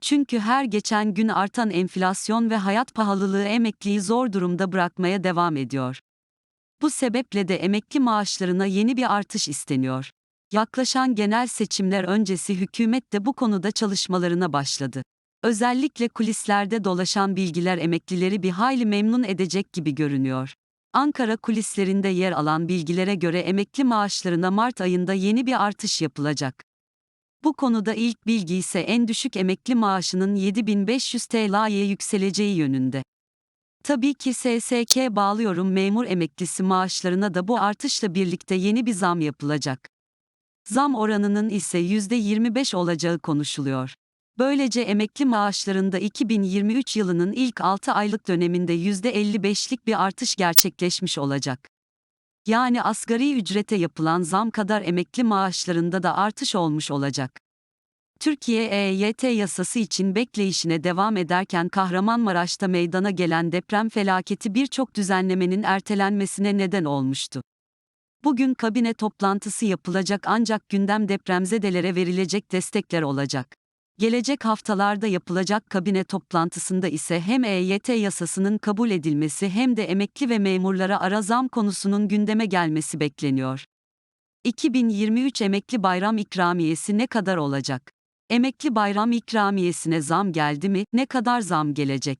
Çünkü her geçen gün artan enflasyon ve hayat pahalılığı emekliyi zor durumda bırakmaya devam ediyor. Bu sebeple de emekli maaşlarına yeni bir artış isteniyor. Yaklaşan genel seçimler öncesi hükümet de bu konuda çalışmalarına başladı. Özellikle kulislerde dolaşan bilgiler emeklileri bir hayli memnun edecek gibi görünüyor. Ankara kulislerinde yer alan bilgilere göre emekli maaşlarına Mart ayında yeni bir artış yapılacak. Bu konuda ilk bilgi ise en düşük emekli maaşının 7500 TL'ye yükseleceği yönünde. Tabii ki SSK bağlıyorum memur emeklisi maaşlarına da bu artışla birlikte yeni bir zam yapılacak. Zam oranının ise %25 olacağı konuşuluyor. Böylece emekli maaşlarında 2023 yılının ilk 6 aylık döneminde %55'lik bir artış gerçekleşmiş olacak. Yani asgari ücrete yapılan zam kadar emekli maaşlarında da artış olmuş olacak. Türkiye EYT yasası için bekleyişine devam ederken Kahramanmaraş'ta meydana gelen deprem felaketi birçok düzenlemenin ertelenmesine neden olmuştu. Bugün kabine toplantısı yapılacak ancak gündem depremzedelere verilecek destekler olacak. Gelecek haftalarda yapılacak kabine toplantısında ise hem EYT yasasının kabul edilmesi hem de emekli ve memurlara ara zam konusunun gündeme gelmesi bekleniyor. 2023 emekli bayram ikramiyesi ne kadar olacak? Emekli bayram ikramiyesine zam geldi mi? Ne kadar zam gelecek?